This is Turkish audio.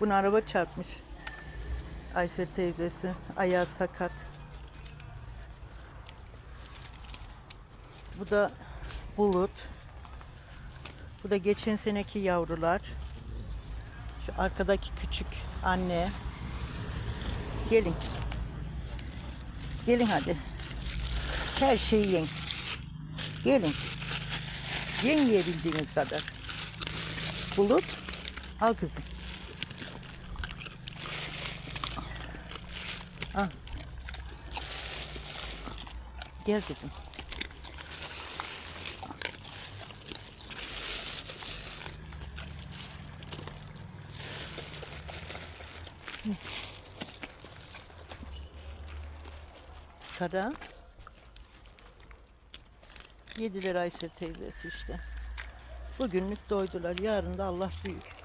Bunu araba çarpmış. Aysel teyzesi. Ayağı sakat. Bu da bulut. Bu da geçen seneki yavrular. Şu arkadaki küçük anne. Gelin. Gelin hadi. Her şeyi yiyin. Gelin. Yiyin yiyebildiğiniz kadar. Bulut. Al kızım. Al. Gel kızım. Kara. Yediler Aysel teyzesi işte. Bugünlük doydular. Yarın da Allah büyük.